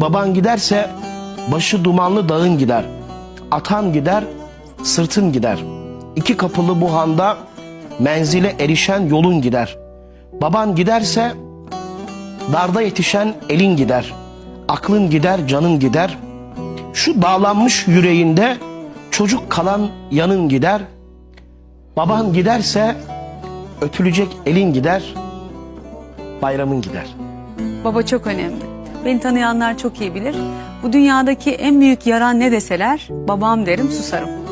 Baban giderse başı dumanlı dağın gider. Atan gider, sırtın gider. İki kapılı bu handa menzile erişen yolun gider. Baban giderse darda yetişen elin gider. Aklın gider, canın gider. Şu bağlanmış yüreğinde çocuk kalan yanın gider. Baban giderse öpülecek elin gider. Bayramın gider. Baba çok önemli. Beni tanıyanlar çok iyi bilir. Bu dünyadaki en büyük yaran ne deseler babam derim susarım.